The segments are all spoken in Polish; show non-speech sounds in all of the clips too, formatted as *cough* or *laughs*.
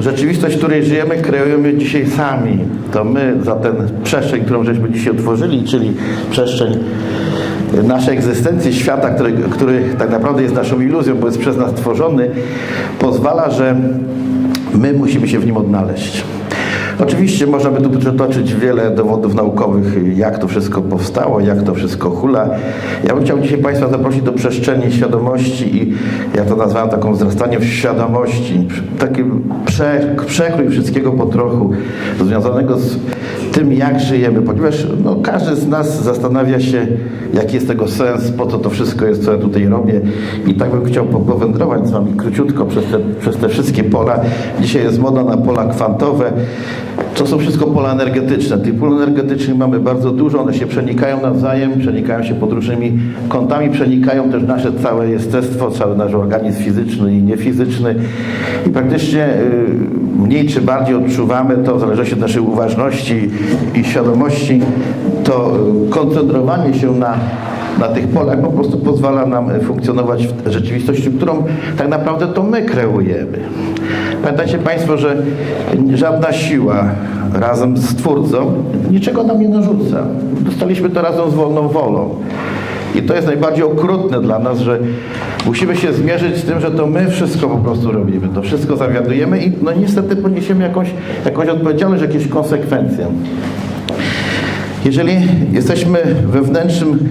Rzeczywistość, w której żyjemy, kreujemy dzisiaj sami. To my za ten przestrzeń, którą żeśmy dzisiaj otworzyli, czyli przestrzeń naszej egzystencji, świata, który, który tak naprawdę jest naszą iluzją, bo jest przez nas tworzony, pozwala, że my musimy się w nim odnaleźć. Oczywiście można by tu przytoczyć wiele dowodów naukowych, jak to wszystko powstało, jak to wszystko hula. Ja bym chciał dzisiaj Państwa zaprosić do przestrzeni świadomości i ja to nazwałem taką wzrastaniem w świadomości, taki prze, przekrój wszystkiego po trochu, związanego z tym, jak żyjemy, ponieważ no, każdy z nas zastanawia się, jaki jest tego sens, po co to wszystko jest, co ja tutaj robię. I tak bym chciał po- powędrować z Wami króciutko przez te, przez te wszystkie pola. Dzisiaj jest moda na pola kwantowe. To są wszystko pola energetyczne. Tych pól energetycznych mamy bardzo dużo, one się przenikają nawzajem, przenikają się pod różnymi kątami, przenikają też nasze całe jestestwo, cały nasz organizm fizyczny i niefizyczny. I praktycznie y, mniej czy bardziej odczuwamy to, w zależności od naszej uważności i świadomości, to y, koncentrowanie się na na tych polach po prostu pozwala nam e, funkcjonować w rzeczywistości, którą tak naprawdę to my kreujemy. Pamiętajcie Państwo, że żadna siła razem z Twórcą niczego nam nie narzuca. Dostaliśmy to razem z wolną wolą. I to jest najbardziej okrutne dla nas, że musimy się zmierzyć z tym, że to my wszystko po prostu robimy, to wszystko zawiadujemy i no niestety poniesiemy jakąś, jakąś odpowiedzialność, jakieś konsekwencje. Jeżeli jesteśmy wewnętrznym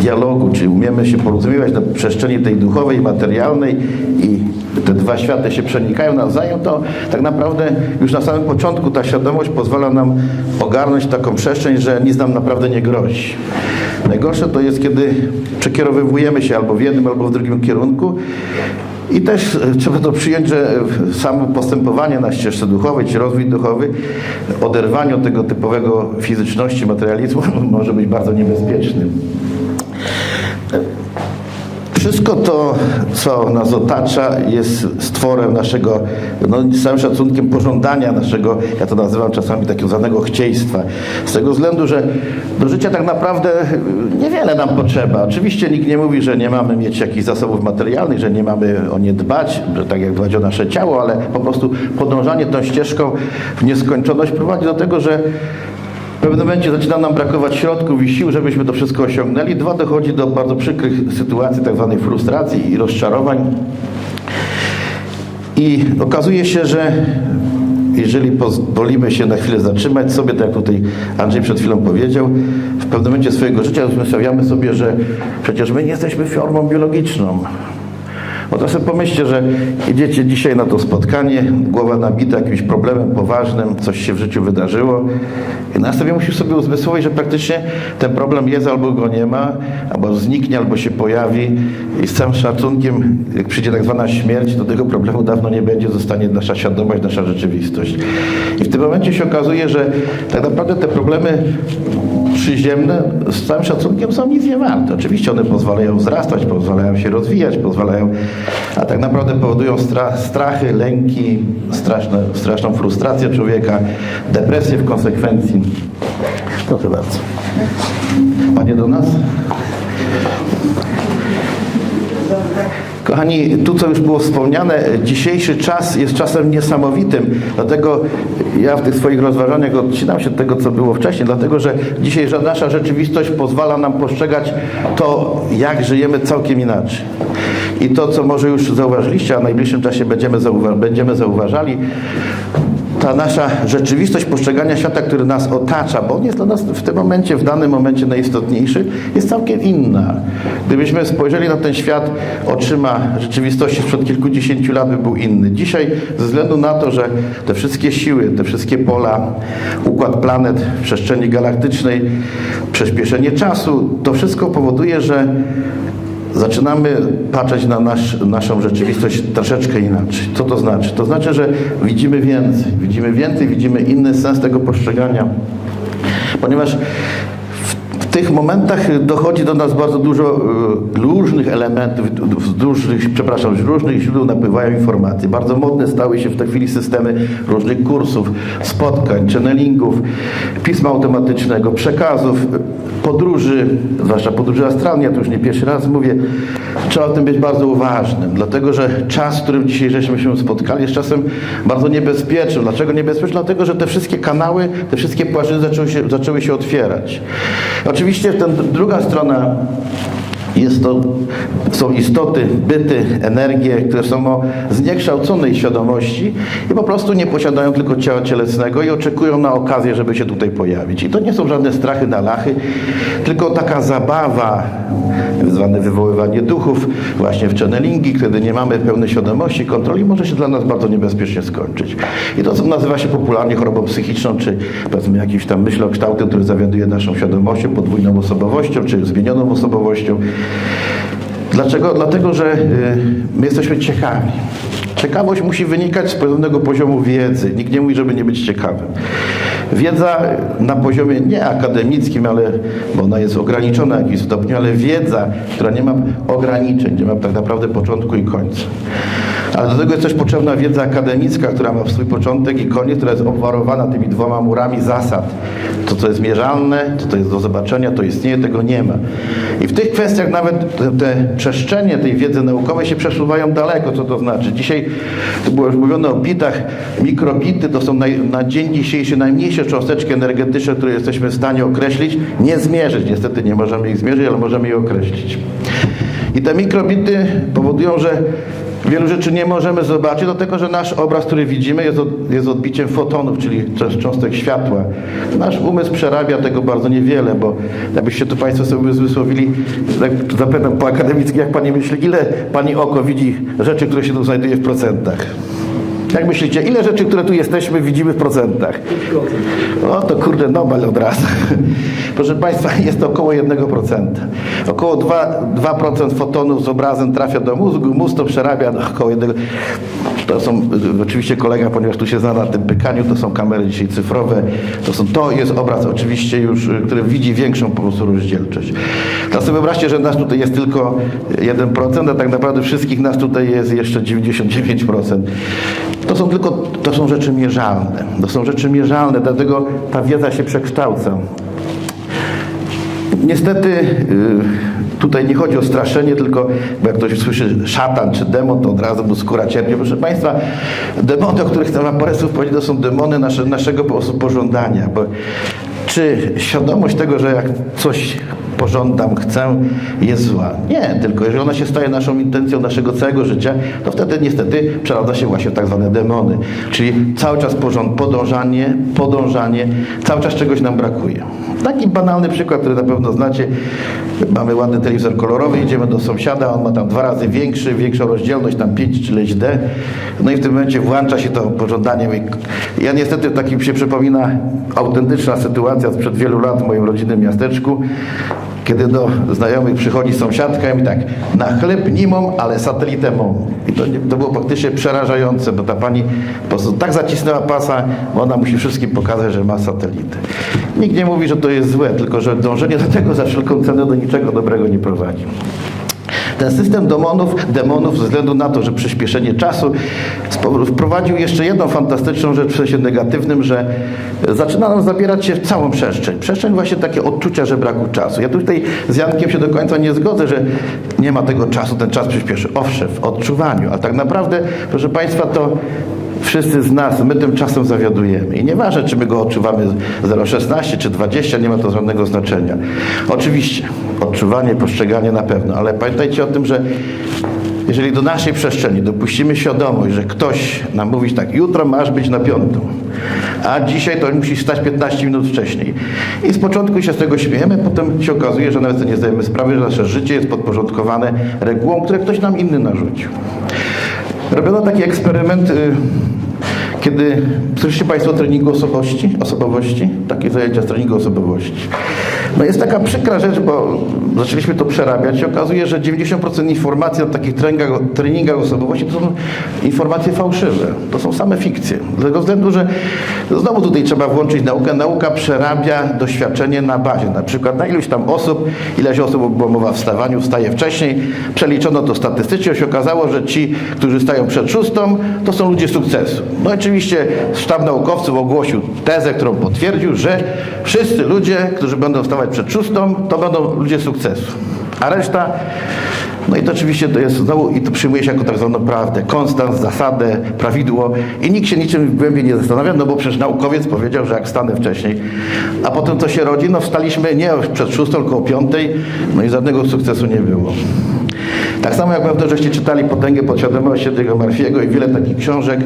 dialogu, czy umiemy się porozumiewać na przestrzeni tej duchowej, materialnej i te dwa światy się przenikają nawzajem, to tak naprawdę już na samym początku ta świadomość pozwala nam ogarnąć taką przestrzeń, że nic nam naprawdę nie grozi. Najgorsze to jest, kiedy przekierowywujemy się albo w jednym, albo w drugim kierunku i też e, trzeba to przyjąć, że e, samo postępowanie na ścieżce duchowej, czy rozwój duchowy, oderwanie od tego typowego fizyczności, materializmu *laughs* może być bardzo niebezpieczny. Wszystko to, co nas otacza, jest stworem naszego, no z całym szacunkiem, pożądania naszego, ja to nazywam czasami takiego zwanego chcieństwa. Z tego względu, że do życia tak naprawdę niewiele nam potrzeba. Oczywiście nikt nie mówi, że nie mamy mieć jakichś zasobów materialnych, że nie mamy o nie dbać, że tak jak dbać o nasze ciało, ale po prostu podążanie tą ścieżką w nieskończoność prowadzi do tego, że pewnym momencie zaczyna nam brakować środków i sił, żebyśmy to wszystko osiągnęli. Dwa, dochodzi do bardzo przykrych sytuacji, tak zwanej frustracji i rozczarowań. I okazuje się, że jeżeli pozwolimy się na chwilę zatrzymać sobie, tak jak tutaj Andrzej przed chwilą powiedział, w pewnym momencie swojego życia uzmysławiamy sobie, że przecież my nie jesteśmy formą biologiczną. Bo to sobie pomyślcie, że idziecie dzisiaj na to spotkanie, głowa nabita jakimś problemem poważnym, coś się w życiu wydarzyło i na sobie musisz sobie uzmysłowić, że praktycznie ten problem jest albo go nie ma, albo zniknie, albo się pojawi i z całym szacunkiem, jak przyjdzie tak zwana śmierć, to tego problemu dawno nie będzie, zostanie nasza świadomość, nasza rzeczywistość. I w tym momencie się okazuje, że tak naprawdę te problemy przyziemne z całym szacunkiem są nic nie warte. Oczywiście one pozwalają wzrastać, pozwalają się rozwijać, pozwalają, a tak naprawdę powodują stra strachy, lęki, straszne, straszną frustrację człowieka, depresję w konsekwencji. Proszę bardzo. Panie do nas? Kochani, tu co już było wspomniane, dzisiejszy czas jest czasem niesamowitym, dlatego ja w tych swoich rozważaniach odcinam się od tego, co było wcześniej, dlatego że dzisiaj nasza rzeczywistość pozwala nam postrzegać to, jak żyjemy całkiem inaczej. I to, co może już zauważyliście, a w najbliższym czasie będziemy, będziemy zauważali, ta nasza rzeczywistość postrzegania świata, który nas otacza, bo on jest dla nas w tym momencie, w danym momencie najistotniejszy, jest całkiem inna. Gdybyśmy spojrzeli na ten świat oczyma rzeczywistości sprzed kilkudziesięciu lat, by był inny. Dzisiaj, ze względu na to, że te wszystkie siły, te wszystkie pola, układ planet przestrzeni galaktycznej, przyspieszenie czasu, to wszystko powoduje, że zaczynamy patrzeć na nasz, naszą rzeczywistość troszeczkę inaczej. Co to znaczy? To znaczy, że widzimy więcej, widzimy więcej, widzimy inny sens tego postrzegania, ponieważ w, tych momentach dochodzi do nas bardzo dużo e, różnych elementów, z różnych, przepraszam, z różnych źródeł napływają informacje. Bardzo modne stały się w tej chwili systemy różnych kursów, spotkań, channelingów, pisma automatycznego, przekazów, podróży, zwłaszcza podróży astralnie, ja to już nie pierwszy raz mówię, trzeba o tym być bardzo uważnym, dlatego że czas, w którym dzisiaj żeśmy się spotkali, jest czasem bardzo niebezpieczny. Dlaczego niebezpieczny? Dlatego, że te wszystkie kanały, te wszystkie płaszczyzny zaczęły się, zaczęły się otwierać. Oczywiście ten, druga strona jest to, są istoty, byty, energie, które są o zniekształconej świadomości i po prostu nie posiadają tylko ciała cielesnego i oczekują na okazję, żeby się tutaj pojawić. I to nie są żadne strachy na lachy, tylko taka zabawa, zwane wywoływanie duchów, właśnie w channelingi, kiedy nie mamy pełnej świadomości, kontroli, może się dla nas bardzo niebezpiecznie skończyć. I to co nazywa się popularnie chorobą psychiczną, czy powiedzmy jakimś tam myślokształtem, który zawiaduje naszą świadomością, podwójną osobowością, czy zmienioną osobowością. Dlaczego? Dlatego, że y, my jesteśmy ciekawi. Ciekawość musi wynikać z pewnego poziomu wiedzy. Nikt nie mówi, żeby nie być ciekawym. Wiedza na poziomie nie akademickim, ale, bo ona jest ograniczona w jakimś stopniu, ale wiedza, która nie ma ograniczeń, nie ma tak naprawdę początku i końca. Ale do tego jest też potrzebna wiedza akademicka, która ma swój początek i koniec, która jest obwarowana tymi dwoma murami zasad. To, co jest mierzalne, to, co jest do zobaczenia, to istnieje, tego nie ma. I w tych kwestiach nawet te, te przestrzenie tej wiedzy naukowej się przesuwają daleko, co to znaczy. Dzisiaj, to było już mówione o bitach, mikrobity to są naj, na dzień dzisiejszy najmniejsze cząsteczki energetyczne, które jesteśmy w stanie określić, nie zmierzyć. Niestety nie możemy ich zmierzyć, ale możemy je określić. I te mikrobity powodują, że Wielu rzeczy nie możemy zobaczyć, dlatego że nasz obraz, który widzimy, jest, od, jest odbiciem fotonów, czyli cząst- cząstek światła. Nasz umysł przerabia tego bardzo niewiele, bo jakbyście tu Państwo sobie wysłowili, tak zapytam po akademicki, jak Pani myśli, ile Pani oko widzi rzeczy, które się tu znajduje w procentach? Jak myślicie, ile rzeczy, które tu jesteśmy, widzimy w procentach? O, to kurde, Nobel od razu. Proszę Państwa, *laughs* jest to około 1%. Około 2%, 2% fotonów z obrazem trafia do mózgu, mózg to przerabia około 1%. To są, oczywiście kolega, ponieważ tu się zna na tym pykaniu, to są kamery dzisiaj cyfrowe, to, są, to jest obraz oczywiście już, który widzi większą po prostu rozdzielczość. Teraz sobie wyobraźcie, że nas tutaj jest tylko 1%, a tak naprawdę wszystkich nas tutaj jest jeszcze 99%. To są tylko, to są rzeczy mierzalne. To są rzeczy mierzalne, dlatego ta wiedza się przekształca. Niestety y, tutaj nie chodzi o straszenie, tylko bo jak ktoś słyszy szatan czy demon, to od razu mu skóra cierpie. Proszę Państwa, demony, o których tam Aparesów powiedział, to są demony nasze, naszego pożądania. Bo czy świadomość tego, że jak coś pożądam, chcę, jest zła? Nie, tylko jeżeli ona się staje naszą intencją naszego całego życia, to wtedy niestety przeradza się właśnie w tak zwane demony. Czyli cały czas podążanie, podążanie, cały czas czegoś nam brakuje. Taki banalny przykład, który na pewno znacie. Mamy ładny telewizor kolorowy, idziemy do sąsiada, on ma tam dwa razy większy, większą rozdzielność, tam 5 czy ileś D. No i w tym momencie włącza się to pożądanie. Ja niestety takim się przypomina autentyczna sytuacja sprzed wielu lat w moim rodzinnym miasteczku, kiedy do znajomych przychodzi sąsiadka i mówi tak, na chleb nie mam, ale satelitę mam. I to, to było praktycznie przerażające, bo ta pani po prostu tak zacisnęła pasa, bo ona musi wszystkim pokazać, że ma satelitę. Nikt nie mówi, że to jest złe, tylko że dążenie do tego za wszelką cenę do niczego dobrego nie prowadzi. Ten system demonów, demonów ze względu na to, że przyspieszenie czasu wprowadził jeszcze jedną fantastyczną rzecz w sensie negatywnym, że zaczyna nam zabierać się w całą przestrzeń. Przestrzeń właśnie takie odczucia, że braku czasu. Ja tutaj z Jankiem się do końca nie zgodzę, że nie ma tego czasu, ten czas przyspieszy. Owszem, w odczuwaniu, a tak naprawdę, proszę Państwa, to Wszyscy z nas, my tym czasem zawiadujemy. I nieważne, czy my go odczuwamy 0,16 czy 20, nie ma to żadnego znaczenia. Oczywiście, odczuwanie, postrzeganie na pewno, ale pamiętajcie o tym, że jeżeli do naszej przestrzeni dopuścimy świadomość, że ktoś nam mówi tak, jutro masz być na piątą, a dzisiaj to musisz stać 15 minut wcześniej. I z początku się z tego śmiejemy, potem się okazuje, że nawet nie zdajemy sprawy, że nasze życie jest podporządkowane regułom, które ktoś nam inny narzucił. Robiono taki eksperyment, y, kiedy słyszycie Państwo o treningu osobowości? osobowości? Takie zajęcia z treningu osobowości. No jest taka przykra rzecz, bo zaczęliśmy to przerabiać i okazuje, że 90% informacji na takich treningach, treningach osobowości to są informacje fałszywe. To są same fikcje. Z tego względu, że znowu tutaj trzeba włączyć naukę. Nauka przerabia doświadczenie na bazie. Na przykład na iluś tam osób, ileś osób była mowa w wstawaniu, wstaje wcześniej. Przeliczono to statystycznie, się okazało, że ci, którzy stają przed szóstą, to są ludzie sukcesu. No oczywiście sztab naukowców ogłosił tezę, którą potwierdził, że wszyscy ludzie, którzy będą wstawać przed szóstą, to będą ludzie sukcesu. A reszta, no i to oczywiście to jest znowu, i to przyjmuje się jako tak zwaną prawdę, konstans, zasadę, prawidło i nikt się niczym głębiej nie zastanawia, no bo przecież naukowiec powiedział, że jak stanę wcześniej, a potem co się rodzi, no wstaliśmy nie przed szóstą, tylko o piątej, no i żadnego sukcesu nie było. Tak samo jak pewno, żeście czytali Potęgę Podświadomości tego Marfiego i wiele takich książek,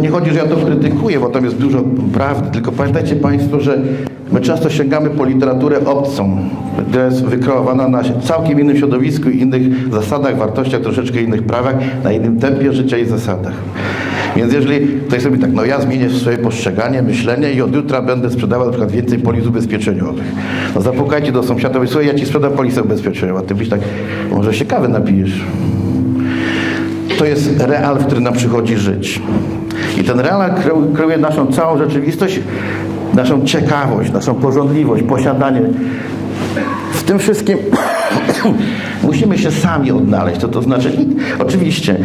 nie chodzi, że ja to krytykuję, bo tam jest dużo prawdy, tylko pamiętajcie Państwo, że my często sięgamy po literaturę obcą, która jest wykreowana na całkiem innym środowisku innych zasadach, wartościach, troszeczkę innych prawach, na innym tempie życia i zasadach. Więc jeżeli ktoś sobie tak, no ja zmienię swoje postrzeganie, myślenie i od jutra będę sprzedawał na przykład więcej polis ubezpieczeniowych. No zapukajcie do sąsiada, i słuchaj, ja ci sprzedam polisę ubezpieczeniową, a ty byś tak, może się kawy napijesz. To jest real, w którym nam przychodzi żyć. I ten real kreu- kreuje naszą całą rzeczywistość, naszą ciekawość, naszą porządliwość, posiadanie. W tym wszystkim *coughs* musimy się sami odnaleźć. To, to znaczy, oczywiście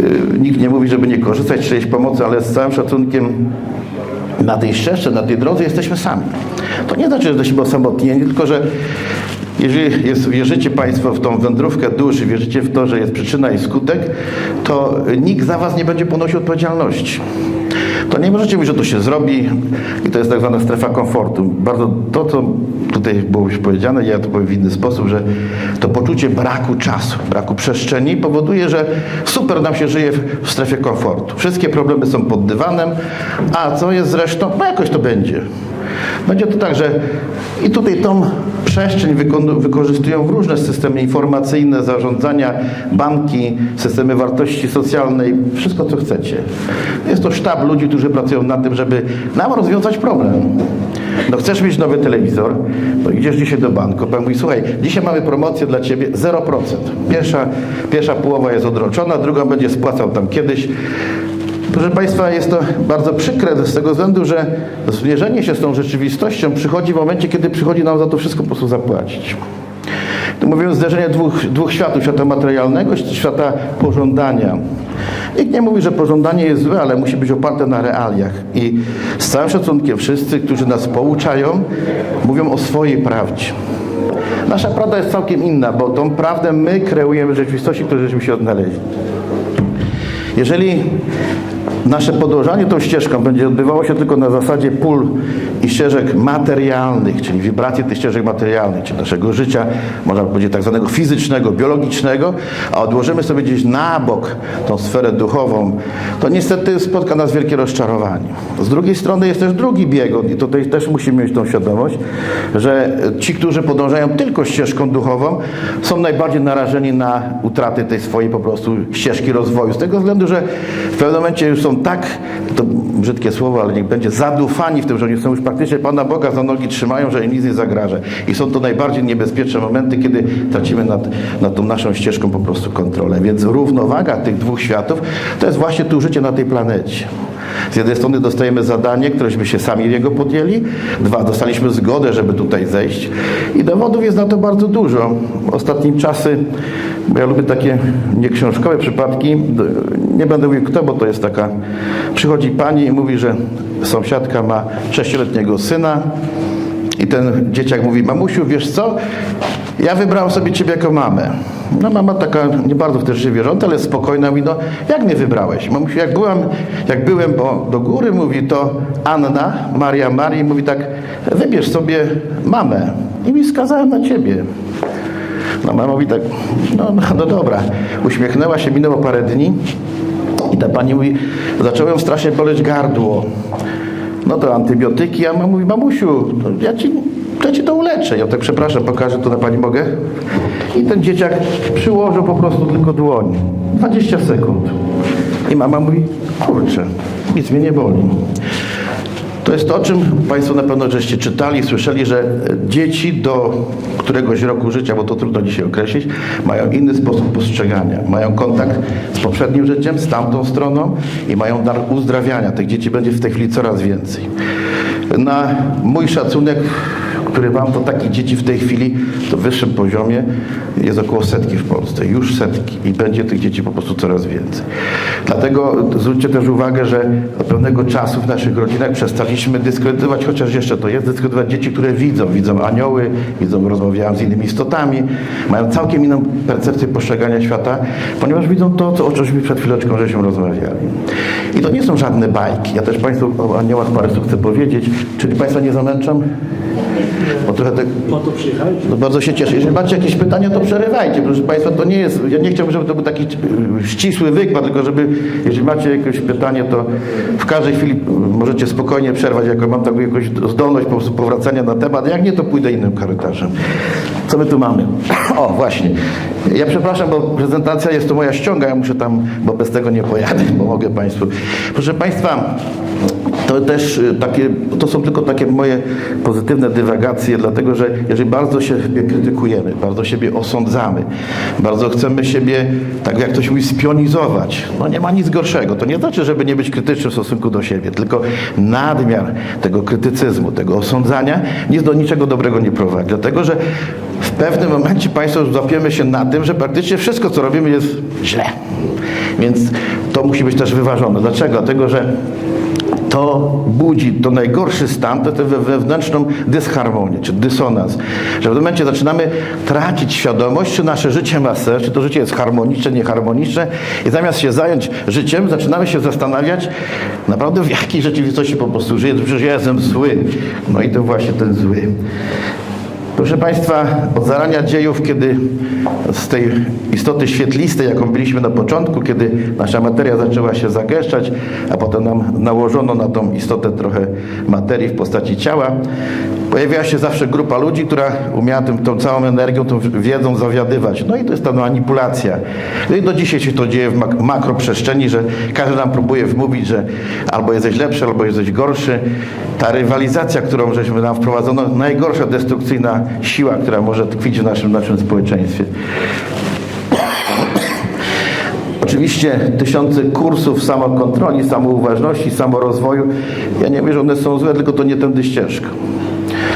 yy, nikt nie mówi, żeby nie korzystać z czyjejś pomocy, ale z całym szacunkiem na tej ścieżce, na tej drodze jesteśmy sami. To nie znaczy, że jesteśmy osamotnieni, tylko że jeżeli jest, wierzycie Państwo w tą wędrówkę duszy, wierzycie w to, że jest przyczyna i skutek, to nikt za Was nie będzie ponosił odpowiedzialności. To nie możecie mówić, że to się zrobi i to jest tak zwana strefa komfortu. Bardzo to, co tutaj było już powiedziane, ja to powiem w inny sposób, że to poczucie braku czasu, braku przestrzeni powoduje, że super nam się żyje w, strefie komfortu. Wszystkie problemy są pod dywanem, a co jest zresztą, no jakoś to będzie. Będzie to tak, że i tutaj tą przestrzeń wyko- wykorzystują w różne systemy informacyjne, zarządzania, banki, systemy wartości socjalnej, wszystko co chcecie. Jest to sztab ludzi, którzy pracują nad tym, żeby nam rozwiązać problem. No chcesz mieć nowy telewizor, to idziesz dzisiaj do banku, pan mówi, słuchaj, dzisiaj mamy promocję dla ciebie 0%. Pierwsza, pierwsza połowa jest odroczona, drugą będzie spłacał tam kiedyś. Proszę Państwa, jest to bardzo przykre z tego względu, że zmierzenie się z tą rzeczywistością przychodzi w momencie, kiedy przychodzi nam za to wszystko po prostu zapłacić. Tu mówię o zderzenie dwóch, dwóch światów, świata materialnego i świata pożądania. Nikt nie mówi, że pożądanie jest złe, ale musi być oparte na realiach. I z całym szacunkiem wszyscy, którzy nas pouczają, mówią o swojej prawdzie. Nasza prawda jest całkiem inna, bo tą prawdę my kreujemy w rzeczywistości, w której żeśmy się odnaleźli. Jeżeli nasze podążanie tą ścieżką będzie odbywało się tylko na zasadzie pól i ścieżek materialnych, czyli wibracji tych ścieżek materialnych, czyli naszego życia, można powiedzieć tak zwanego fizycznego, biologicznego, a odłożymy sobie gdzieś na bok tą sferę duchową, to niestety spotka nas wielkie rozczarowanie. Z drugiej strony jest też drugi biegun i tutaj też musimy mieć tą świadomość, że ci, którzy podążają tylko ścieżką duchową, są najbardziej narażeni na utratę tej swojej po prostu ścieżki rozwoju. Z tego względu, że w pewnym momencie już są tak, to brzydkie słowo, ale niech będzie, zadufani w tym, że oni są już praktycznie Pana Boga za nogi trzymają, że im nic nie zagraża. I są to najbardziej niebezpieczne momenty, kiedy tracimy nad, nad tą naszą ścieżką po prostu kontrolę. Więc równowaga tych dwóch światów to jest właśnie tu życie na tej planecie. Z jednej strony dostajemy zadanie, któreśmy się sami jego podjęli. Dwa, dostaliśmy zgodę, żeby tutaj zejść. I dowodów jest na to bardzo dużo. Ostatnim czasy, bo ja lubię takie nieksiążkowe przypadki, nie będę mówił kto, bo to jest taka, przychodzi pani i mówi, że sąsiadka ma sześcioletniego syna i ten dzieciak mówi, mamusiu, wiesz co, ja wybrałem sobie ciebie jako mamę. No mama taka nie bardzo w te rzeczy wierząca, ale spokojna mówi, no jak mnie wybrałeś? Mamusiu, jak byłem, jak byłem bo do góry, mówi to Anna, Maria Marii, mówi tak, wybierz sobie mamę i mi skazałem na ciebie. No mama mówi tak, no, no, no dobra. Uśmiechnęła się, minęło parę dni ta pani mówi, zaczęło ją strasznie boleć gardło. No to antybiotyki, a mama mówi, mamusiu, ja ci, ja ci to uleczę. Ja tak przepraszam, pokażę to na pani mogę. I ten dzieciak przyłożył po prostu tylko dłoń. 20 sekund. I mama mówi, kurczę, nic mnie nie boli. To jest to, o czym Państwo na pewno żeście czytali, słyszeli, że dzieci do któregoś roku życia, bo to trudno dzisiaj określić, mają inny sposób postrzegania. Mają kontakt z poprzednim życiem, z tamtą stroną i mają dar uzdrawiania. Tych dzieci będzie w tej chwili coraz więcej. Na mój szacunek, który mam, to takich dzieci w tej chwili, to wyższym poziomie jest około setki w Polsce. Już setki i będzie tych dzieci po prostu coraz więcej. Dlatego zwróćcie też uwagę, że od pewnego czasu w naszych rodzinach przestaliśmy dyskredytować, chociaż jeszcze to jest, dyskredytować dzieci, które widzą. Widzą anioły, widzą, rozmawiają z innymi istotami, mają całkiem inną percepcję postrzegania świata, ponieważ widzą to, co, o czymśmy przed chwileczką żeśmy rozmawiali. I to nie są żadne bajki. Ja też Państwu o aniołach parę chcę powiedzieć. Czyli Państwa nie zamęczam? Bo trochę tak... Po to przyjechaliśmy. No bardzo się cieszę. Jeżeli macie jakieś pytania, to przerywajcie. Proszę Państwa, to nie jest. Ja nie chciałbym, żeby to był taki e, ścisły wykład, tylko żeby, jeżeli macie jakieś pytanie, to w każdej chwili możecie spokojnie przerwać, jako mam taką jakąś zdolność po prostu powracania na temat. Jak nie, to pójdę innym korytarzem. Co my tu mamy? O, właśnie. Ja przepraszam, bo prezentacja jest to moja ściąga, ja muszę tam, bo bez tego nie pojadę, bo mogę Państwu. Proszę Państwa, to też y, takie, to są tylko takie moje pozytywne dywagacje, dlatego że jeżeli bardzo siebie krytykujemy, bardzo siebie osądzamy, bardzo chcemy siebie, tak jak ktoś mówi, spionizować, no nie ma nic gorszego. To nie znaczy, żeby nie być krytycznym w stosunku do siebie, tylko nadmiar tego krytycyzmu, tego osądzania nic do niczego dobrego nie prowadzi. Dlatego, że w pewnym momencie Państwo złapiemy się na tym, że praktycznie wszystko, co robimy jest źle. Więc to musi być też wyważone. Dlaczego? Dlatego, że to budzi to najgorszy stan, to tę we- wewnętrzną dysharmonię, czy dysonans. Że w pewnym momencie zaczynamy tracić świadomość, czy nasze życie ma sens, czy to życie jest harmoniczne, nieharmoniczne i zamiast się zająć życiem, zaczynamy się zastanawiać naprawdę w jakiej rzeczywistości po prostu żyję, przecież ja jestem zły. No i to właśnie ten zły. Proszę Państwa, od zarania dziejów, kiedy z tej istoty świetlistej, jaką byliśmy na początku, kiedy nasza materia zaczęła się zagęszczać, a potem nam nałożono na tą istotę trochę materii w postaci ciała, pojawiała się zawsze grupa ludzi, która umiała tym, tą całą energią, tą wiedzą zawiadywać. No i to jest ta manipulacja. No i do dzisiaj się to dzieje w mak- makroprzestrzeni, że każdy nam próbuje wmówić, że albo jesteś lepszy, albo jesteś gorszy. Ta rywalizacja, którą żeśmy nam wprowadzono, najgorsza destrukcyjna siła, która może tkwić w naszym, naszym społeczeństwie. Oczywiście tysiące kursów samokontroli, samouważności, samorozwoju. Ja nie mówię, że one są złe, tylko to nie tędy ścieżka.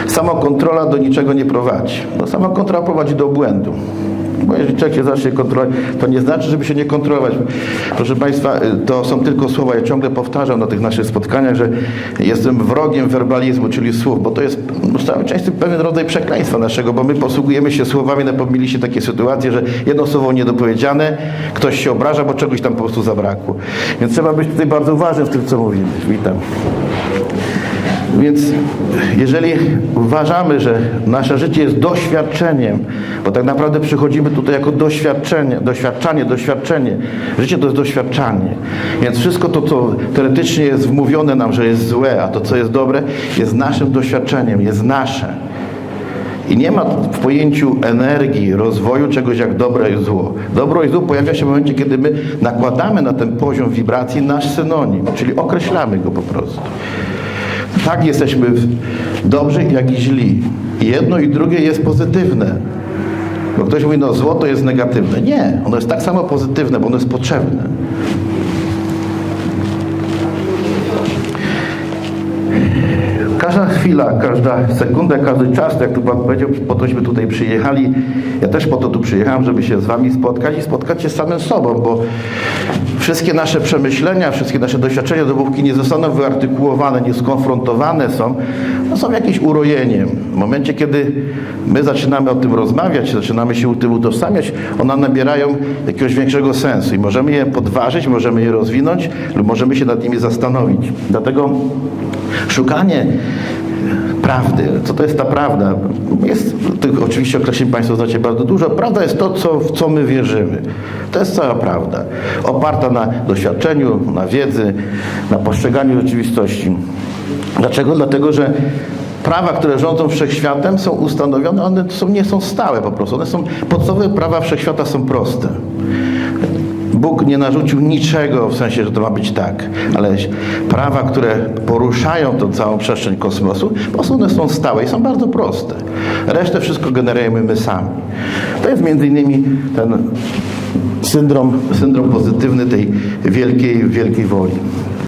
Samokontrola do niczego nie prowadzi. No, samokontrola prowadzi do błędu. Bo jeżeli człowiek się zacznie kontrolować, to nie znaczy, żeby się nie kontrolować. Proszę Państwa, y, to są tylko słowa. Ja ciągle powtarzam na tych naszych spotkaniach, że jestem wrogiem werbalizmu, czyli słów, bo to jest cały często pewien rodzaj przekleństwa naszego, bo my posługujemy się słowami, napomnieli się takie sytuacje, że jedno słowo niedopowiedziane, ktoś się obraża, bo czegoś tam po prostu zabrakło. Więc trzeba być tutaj bardzo uważnym w tym, co mówimy. Witam. Więc jeżeli uważamy, że nasze życie jest doświadczeniem, bo tak naprawdę przychodzimy tutaj jako doświadczenie, doświadczanie, doświadczenie. Życie to jest doświadczanie. Więc wszystko to, co teoretycznie jest wmówione nam, że jest złe, a to, co jest dobre, jest naszym doświadczeniem, jest nasze. I nie ma w pojęciu energii, rozwoju czegoś jak dobro i zło. Dobro i zło pojawia się w momencie, kiedy my nakładamy na ten poziom wibracji nasz synonim, czyli określamy go po prostu. Tak jesteśmy dobrzy, jak i źli. Jedno i drugie jest pozytywne. Bo ktoś mówi, no zło to jest negatywne. Nie, ono jest tak samo pozytywne, bo ono jest potrzebne. Każda chwila, każda sekunda, każdy czas, jak tu Pan powiedział, po tośmy tutaj przyjechali. Ja też po to tu przyjechałem, żeby się z Wami spotkać i spotkać się z samym sobą, bo wszystkie nasze przemyślenia, wszystkie nasze doświadczenia, dopóki nie zostaną wyartykułowane, nie skonfrontowane są, no są jakimś urojeniem. W momencie, kiedy my zaczynamy o tym rozmawiać, zaczynamy się tym utożsamiać, one nabierają jakiegoś większego sensu i możemy je podważyć, możemy je rozwinąć lub możemy się nad nimi zastanowić. Dlatego szukanie prawdy. Co to jest ta prawda? Jest, tych oczywiście określeń Państwo znacie bardzo dużo. Prawda jest to, co, w co my wierzymy. To jest cała prawda. Oparta na doświadczeniu, na wiedzy, na postrzeganiu rzeczywistości. Dlaczego? Dlatego, że prawa, które rządzą wszechświatem są ustanowione, one są, nie są stałe po prostu. One są, podstawowe prawa wszechświata są proste. Bóg nie narzucił niczego w sensie, że to ma być tak, ale prawa, które poruszają tą całą przestrzeń kosmosu, po one są stałe i są bardzo proste. Resztę wszystko generujemy my sami. To jest między innymi ten syndrom, syndrom pozytywny tej wielkiej, wielkiej woli.